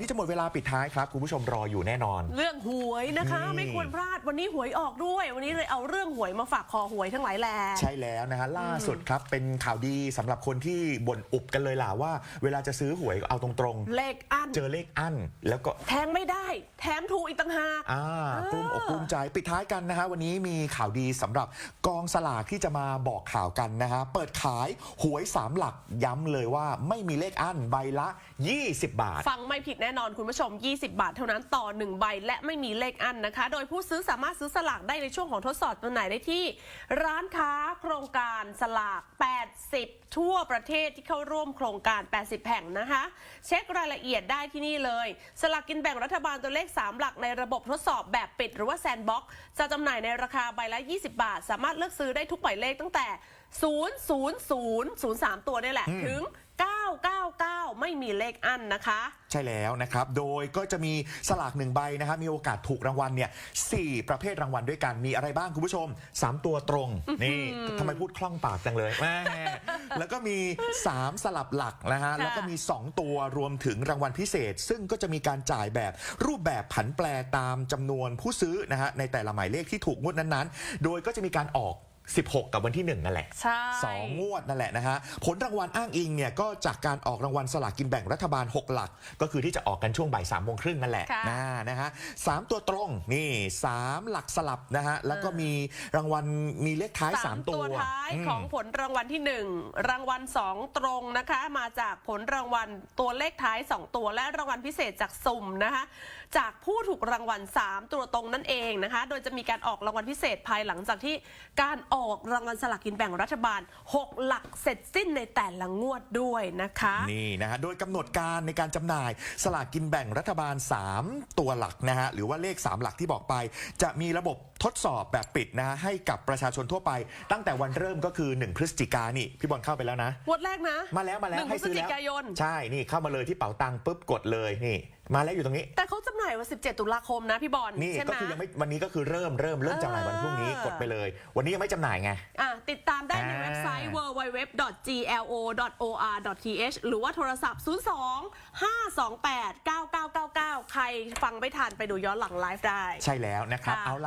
ที่จะหมดเวลาปิดท้ายครับ คุณผู้ชมรออยู่แน่นอน เรื่องหวยนะคะ นี่ ไม่ควรพลาดวันนี้หวยออกด้วย วันนี้เลยเอาเรื่องหวยมาฝากคอหวยทั้งหลายแหล่ ใช่แล้วนะฮะล่าสุดครับ เป็นข่าวดีสำหรับคนที่บ่นอุบกันเลยล่ะว่า เวลาจะซื้อหวยเอาตรงเลขอัน ๆ เจอเลขอั้นแล้วก็แทงไม่ได้ แถมถูกอีกต่างหาก อ่ากลุ้มอกกลุ้มใจปิดท้ายกันนะฮะวันนี้มีข่าวดีสำหรับกองสลากที่จะมาบอกข่าวกันนะฮะเปิดขายหวยสามหลักย้ำเลยว่าไม่มีเลขอั้นใบละ 20 บาท ฟังไม่ผิดแน่นอนคุณผู้ชม 20 บาทเท่านั้นต่อ 1 ใบ และไม่มีเลขอันนะคะ โดยผู้ซื้อสามารถซื้อสลากได้ในช่วงของทดสอบจำหน่ายได้ที่ ร้านค้าโครงการสลาก 80 ทั่วประเทศที่เข้าร่วมโครงการ 80 แห่งนะคะ เช็ครายละเอียดได้ที่นี่เลย สลากกินแบ่งรัฐบาลตัวเลข 3 หลักในระบบทดสอบแบบปิดหรือว่าแซนบ็อกจะจำหน่ายในราคาใบละ 20 บาท สามารถเลือกซื้อได้ทุกหมายเลขตั้งแต่ 0 0 0 0 3 ตัวนี่แหละถึง 999 ไม่มีเลขอันนะคะ ใช่แล้วนะครับ โดยก็จะมีสลากหนึ่งใบนะครับมีโอกาสถูกรางวัลเนี่ยสี่ประเภทรางวัลด้วยกันมีอะไรบ้างคุณผู้ชม 3 ตัวตรงนี่ทำไมพูดคล่องปากจังเลยแม่แล้วก็มี 3 สลับหลักนะฮะค่ะแล้วก็มี 2 ตัวรวมถึงรางวัลพิเศษ ซึ่งก็จะมีการจ่ายแบบรูปแบบผันแปรตามจำนวนผู้ซื้อนะฮะในแต่ละหมายเลขที่ถูกงวดนั้นๆ โดยก็จะมีการออก 16 กับวันที่1นั่นแหละ ใช่สองงวดนั่นแหละนะฮะ ผลรางวัลอ้างอิงเนี่ยก็จากการออกรางวัลสลากกินแบ่งรัฐบาล 6 หลัก ก็คือที่จะออกกันช่วงบ่ายสามโมงครึ่งนั่นแหละค่ะ นะนะฮะสามตัวตรงนี่สามหลักสลับนะฮะ แล้วก็มีรางวัลมีเลขท้าย สาม3 ตัตัววท้ายม ของผลรางวัลที่1รางวัล2ตรงนะคะ มาจากผลรางวัลตัวเลขท้าย2ตัวและรางวัลพิเศษจากสุ่มนะคะ จากผู้ถูกรางวัล3ตัวตรงนั่นเองนะคะ โดยจะมีการออกรางวัลพิเศษภายหลังจากที่การออกรางวัลสลากกินแบ่งรัฐบาล 6 หลักเสร็จสิ้นในแต่ละงวดด้วยนะคะ นี่นะฮะโดยกำหนดการในการจำหน่ายสลากกินแบ่งรัฐบาล 3 ตัวหลักนะฮะหรือว่าเลข 3 หลักที่บอกไป จะมีระบบทดสอบแบบปิดนะฮะให้กับประชาชนทั่วไป ตั้งแต่วันเริ่มก็คือ 1 พฤศจิกายนนี่พี่บอลเข้าไปแล้วนะ งวดแรกนะ มาแล้วมาแล้วหนึ่งให้ซื้อพฤศแล้วจิกายน ใช่นี่เข้ามาเลยที่เป๋าตังค์ปุ๊บกดเลยนี่ มาแล้วอยู่ตรงนี้ แต่เขาจำหน่าย วัน 17 ตุลาคมนะพี่บอลนี่ใช่ไหก็ม คือยังไม่วันนี้ก็คือเริ่มเริ่มเริ่มจำหน่ายวันพรุ่งนี้เออกดไปเลย วันนี้ยังไม่จำหน่ายไง อะติดตามได้ในอ่าเว็บไซต์ www.glo.or.th หรือว่าโทรศัพท์ 02 528 9999 ใครฟังไม่ทันไปดูย้อนหลังไลฟ์ได้ ใช่แล้วนะครับค่ะ เอาละ